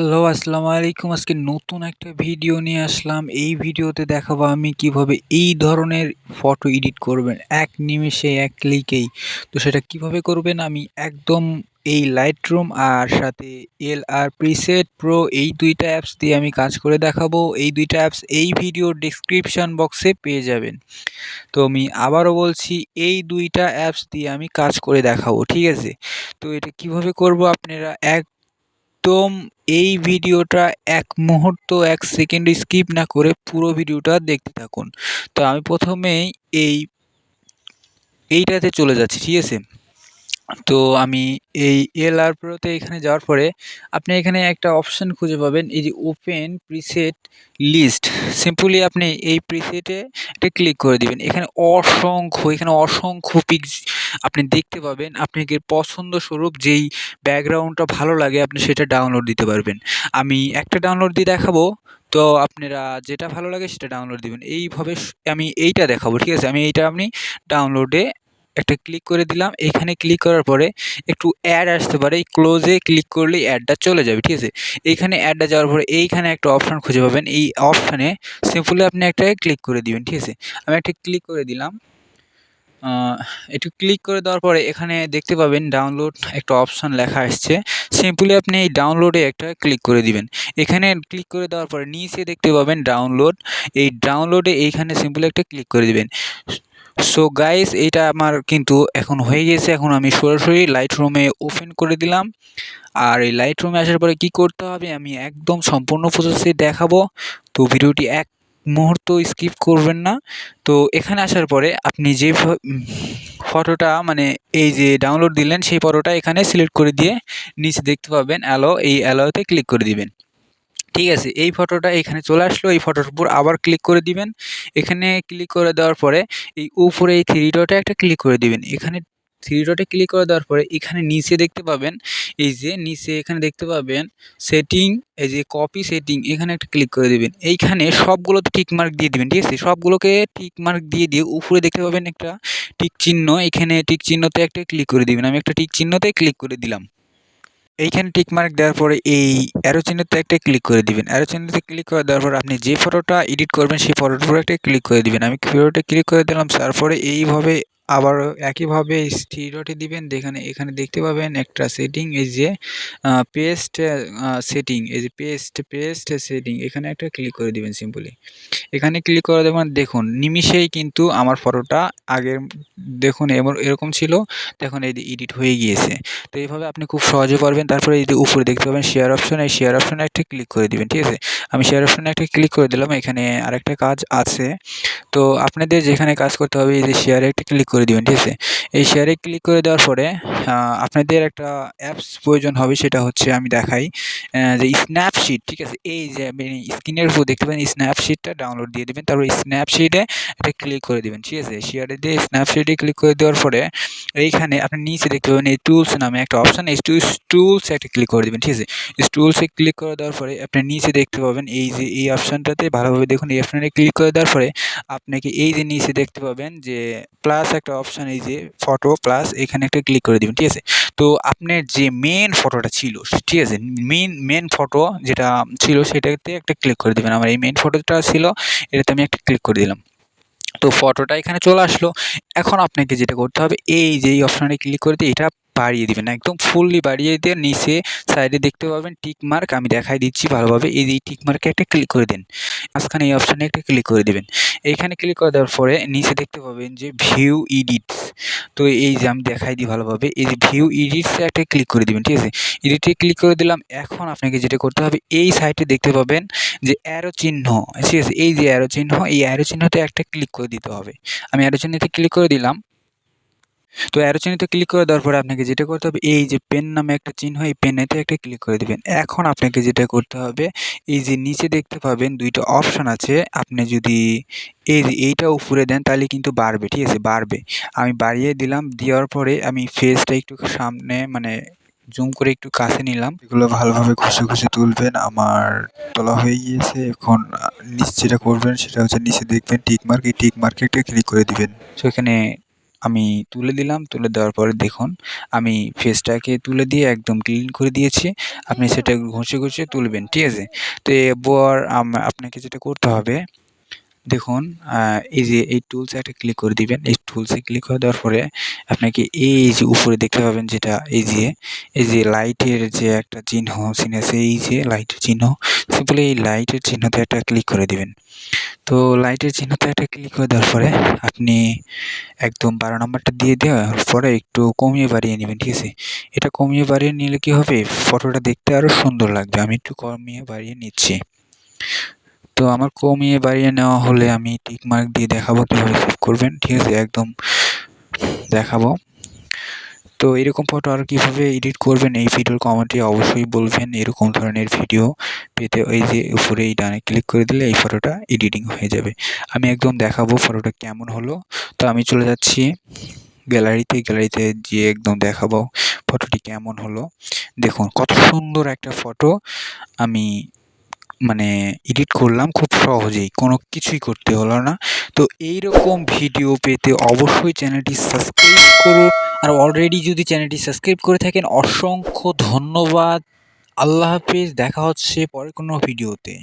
Hello, আসসালামু আলাইকুম। আজকে নতুন একটা ভিডিও নিয়ে আসলাম। এই ভিডিওতে দেখাবো আমি কীভাবে এই ধরনের ফটো এডিট করবেন। এক নিমেষে, এক ক্লিকেই তো সেটা কীভাবে করবেন? আমি একদম এই লাইট রুম আর সাথে এল আর প্রিসেট প্রো এই দুইটা অ্যাপস দিয়ে আমি কাজ করে দেখাবো। এই দুইটা অ্যাপস এই ভিডিওর ডিসক্রিপশান বক্সে পেয়ে যাবেন। তো আমি আবারও বলছি, এই দুইটা অ্যাপস দিয়ে আমি কাজ করে দেখাবো, ঠিক আছে? তো এটা কীভাবে করব আপনারা? এক একদম এই ভিডিওটা এক মুহূর্ত, এক সেকেন্ড স্কিপ না করে পুরো ভিডিওটা দেখতে থাকুন। তো আমি প্রথমেই এই, এইটাতে চলে যাচ্ছি, ঠিক আছে? তো আমি এই এল আর প্রোতে এখানে যাওয়ার পরে আপনি এখানে একটা অপশান খুঁজে পাবেন, এই যে ওপেন প্রিসেট লিস্ট সিম্পলি আপনি এই প্রিসেটে এটা ক্লিক করে দিবেন। এখানে অসংখ্য এখানে অসংখ্য পিক্স আপনি দেখতে পাবেন। আপনাকে পছন্দ স্বরূপ যেই ব্যাকগ্রাউন্ডটা ভালো লাগে, আপনি সেটা ডাউনলোড দিতে পারবেন। আমি একটা ডাউনলোড দিয়ে দেখাবো, তো আপনারা যেটা ভালো লাগে সেটা ডাউনলোড দিবেন। এইভাবে আমি এইটা দেখাবো, ঠিক আছে? আমি এইটা আপনি ডাউনলোডে একটা ক্লিক করে দিলাম। এখানে ক্লিক করার পরে একটু অ্যাড আসতে পারে। এই ক্লোজে ক্লিক করলেই অ্যাডটা চলে যাবে, ঠিক আছে? এইখানে অ্যাডটা যাওয়ার পরে এইখানে একটা অপশান খুঁজে পাবেন। এই অপশানে সিম্পলি আপনি একটা ক্লিক করে দিবেন, ঠিক আছে? আমি একটা ক্লিক করে দিলাম। একটু ক্লিক করে দেওয়ার পরে এখানে দেখতে পাবেন ডাউনলোড একটা অপশান লেখা আসছে। সিম্পলি আপনি এই ডাউনলোডে একটা ক্লিক করে দিবেন। এখানে ক্লিক করে দেওয়ার পরে নিচে দেখতে পাবেন ডাউনলোড এই ডাউনলোডে এইখানে সিম্পলি একটা ক্লিক করে দিবেন। সো গাইস এটা আমার কিন্তু এখন হয়ে গেছে। এখন আমি সরাসরি লাইট রুমে ওপেন করে দিলাম। আর এই লাইট রুমে আসার পরে কি করতে হবে, আমি একদম সম্পূর্ণ প্রসেসে দেখাবো। তো ভিডিওটি এক মুহূর্ত স্কিপ করবেন না। তো এখানে আসার পরে আপনি যে ফটোটা মানে এই যে ডাউনলোড দিলেন, সেই ফটোটা এখানে সিলেক্ট করে দিয়ে নিচে দেখতে পাবেন। অ্যালো এই অ্যালোতে ক্লিক করে দিবেন। ঠিক আছে, এই ফটোটা এখানে চলে আসলো, এই ফটোর উপর আবার ক্লিক করে দিবেন। এখানে ক্লিক করে দেওয়ার পরে এই উপরে এই থ্রি ডটে একটা ক্লিক করে দিবেন। এখানে থ্রি ডটে ক্লিক করে দেওয়ার পরে এখানে নিচে দেখতে পাবেন, এই যে নিচে এখানে দেখতে পাবেন সেটিং এই যে কপি সেটিং এখানে একটা ক্লিক করে দেবেন। এইখানে সবগুলোতে টিক মার্ক দিয়ে দেবেন, ঠিক আছে? সবগুলোকে টিক মার্ক দিয়ে দিয়ে উপরে দেখতে পাবেন একটা টিক চিহ্ন, এখানে টিক চিহ্নতে একটা ক্লিক করে দিবেন। আমি একটা টিক চিহ্নতে ক্লিক করে দিলাম। এইখানে টিকমার্ক দেওয়ার পরে এই অ্যারো চিহ্নতে একটা ক্লিক করে দিবেন। অ্যারো চিহ্নতে ক্লিক করে দেওয়ার পর আপনি যে ফটোটা এডিট করবেন, সেই ফটোটার উপর একটা ক্লিক করে দিবেন। আমি ফটোটা ক্লিক করে দিলাম, তারপরে এইভাবে আবার একইভাবে স্টিরোটি দিবেন। যেখানে এখানে দেখতে পাবেন একটা সেটিং এই যে পেস্ট সেটিং এই যে পেস্ট পেস্ট সেটিং এখানে একটা ক্লিক করে দিবেন সিম্পলি এখানে ক্লিক করে দেবেন, দেখুন, নিমিষেই কিন্তু আমার ফটোটা আগের, দেখুন এবার এরকম ছিল, দেখুন, এই এডিট হয়ে গিয়েছে। তো এইভাবে আপনি খুব সহজে পারবেন। তারপরে এই যে উপরে দেখতে পাবেন শেয়ার অপশন এই শেয়ার অপশনে একটা ক্লিক করে দিবেন, ঠিক আছে? আমি শেয়ার অপশনে একটা ক্লিক করে দিলাম, এখানে আরেকটা কাজ আছে। তো আপনাদের যেখানে কাজ করতে হবে, এই যে শেয়ারে একটা ক্লিক করে দিবেন, ঠিক আছে? এই শেয়ারে ক্লিক করে দেওয়ার পরে আপনাদের একটা অ্যাপস প্রয়োজন হবে, সেটা হচ্ছে আমি দেখাই যে স্ন্যাপশিট ঠিক আছে? এই যে স্ক্রিনের উপর দেখতে পাবেন স্ন্যাপশিটটা ডাউনলোড দিয়ে দেবেন, তারপর স্ন্যাপশিটে একটা ক্লিক করে দেবেন, ঠিক আছে? শেয়ারে দিয়ে স্ন্যাপশিটে ক্লিক করে দেওয়ার পরে এইখানে আপনি নিচে দেখতে পাবেন এই টুলস নামে একটা অপশান এই টুলস একটা ক্লিক করে দেবেন, ঠিক আছে? টুলসে ক্লিক করে দেওয়ার পরে আপনি নিচে দেখতে পাবেন এই যে এই অপশানটাতে ভালোভাবে দেখুন, এই অপশানে ক্লিক করে দেওয়ার পরে আপনাকে এই যে নিচে দেখতে পাবেন যে প্লাস একটা অপশান এই যে ফটো প্লাস এখানে একটা ক্লিক করে দেবেন, ঠিক আছে? তো আপনার যে মেন ফটোটা ছিল, ঠিক আছে? মেন মেন ফটো যেটা ছিল সেটাতে একটা ক্লিক করে দেবেন। আমার এই মেন ফটোটা ছিল, এটাতে আমি একটা ক্লিক করে দিলাম। তো ফটোটা এখানে চলে আসলো। এখন আপনাকে যেটা করতে হবে, এই যে এই অপশানে ক্লিক করে দিয়ে এটা বাড়িয়ে দিবেন, একদম ফুললি বাড়িয়ে দিয়ে নিচে সাইডে দেখতে পাবেন টিক মার্ক আমি দেখাই দিচ্ছি ভালোভাবে, এই যে টিক একটা ক্লিক করে দিন। মাঝখানে এই অপশানে একটা ক্লিক করে দেবেন। এখানে ক্লিক করে দেওয়ার পরে নিচে দেখতে পাবেন যে ভিউ ইডিটস তো এই যে আমি দেখাই দিই ভালোভাবে, এই যে ভিউ ইডিট একটা ক্লিক করে দেবেন, ঠিক আছে? এডিটে ক্লিক করে দিলাম, এখন আপনাকে যেটা করতে হবে, এই সাইটে দেখতে পাবেন যে অ্যারো চিহ্ন, ঠিক আছে? এই যে অ্যারো চিহ্ন, এই অ্যারো চিহ্নতে একটা ক্লিক করে দিতে হবে। আমি অ্যারো চিহ্নতে ক্লিক করে দিলাম তো অ্যারো চিহ্নিতে ক্লিক করে দেওয়ার পরে আপনাকে যেটা করতে হবে, এই যে পেন নামে একটা চিহ্ন, এই পেনেতে একটা ক্লিক করে দেবেন। এখন আপনাকে যেটা করতে হবে, এই যে নিচে দেখতে পাবেন দুইটা অপশান আছে। আপনি যদি এই যে এইটা উপরে দেন, তাহলে কিন্তু বাড়বে, ঠিক আছে? বাড়বে। আমি বাড়িয়ে দিলাম, দেওয়ার পরে আমি ফেসটা একটু সামনে মানে জুম করে একটু কাছে নিলাম। এগুলো ভালোভাবে ঘষে ঘষে তুলবেন। আমার তোলা হয়ে গিয়েছে। এখন নিচে যেটা করবেন, সেটা হচ্ছে নিচে দেখবেন টিক মার্ক টিক মার্কে একটা ক্লিক করে দিবেন। সেখানে আমি তুলে দিলাম, তুলে দেওয়ার পরে দেখুন, আমি ফেসটাকে তুলে দিয়ে একদম ক্লিন করে দিয়েছি। আপনি সেটা ঘষে ঘষে তুলবেন, ঠিক আছে? তো আম- আপনাকে যেটা করতে হবে, দেখুন এই যে এই টুলসে একটা ক্লিক করে দিবেন। এই টুলসে ক্লিক করে দেওয়ার পরে আপনাকে এই যে উপরে দেখতে পাবেন যেটা, এই যে এই যে লাইটের যে একটা চিহ্ন চিহ্ন আছে এই যে লাইটের চিহ্ন সিম্পলি এই লাইটের চিহ্নতে একটা ক্লিক করে দিবেন। তো লাইটের চিহ্নতে একটা ক্লিক করে দেওয়ার পরে আপনি একদম বারো নম্বরটা দিয়ে দেওয়ার পরে একটু কমিয়ে বাড়িয়ে নেবেন, ঠিক আছে? এটা কমিয়ে বাড়িয়ে নিলে কি হবে? ফটোটা দেখতে আরও সুন্দর লাগবে। আমি একটু কমিয়ে বাড়িয়ে নিচ্ছি। তো আমার কমিয়ে বাড়িয়ে নেওয়া হলে আমি টিক মার্ক দিয়ে দেখাবো কীভাবে সেভ করবেন, ঠিক আছে? একদম দেখাবো। তো এরকম ফটো আর কীভাবে এডিট করবেন এই ভিডিওর কমেন্টে অবশ্যই বলবেন। এরকম ধরনের ভিডিও পেতে ওই যে উপরে এই ডানে ক্লিক করে দিলে এই ফটোটা এডিটিং হয়ে যাবে। আমি একদম দেখাবো ফটোটা কেমন হলো। তো আমি চলে যাচ্ছি গ্যালারিতে গ্যালারিতে গিয়ে একদম দেখাবো ফটোটি কেমন হলো। দেখুন, কত সুন্দর একটা ফটো আমি মানে এডিট করলাম খুব সহজেই, কোনো কিছুই করতে হলো না। তো এই রকম ভিডিও পেতে অবশ্যই চ্যানেলটি সাবস্ক্রাইব করুন। আর অলরেডি যদি চ্যানেলটি সাবস্ক্রাইব করে থাকেন, অসংখ্য ধন্যবাদ। আল্লাহ হাফিজ, দেখা হচ্ছে পরে কোনো ভিডিওতে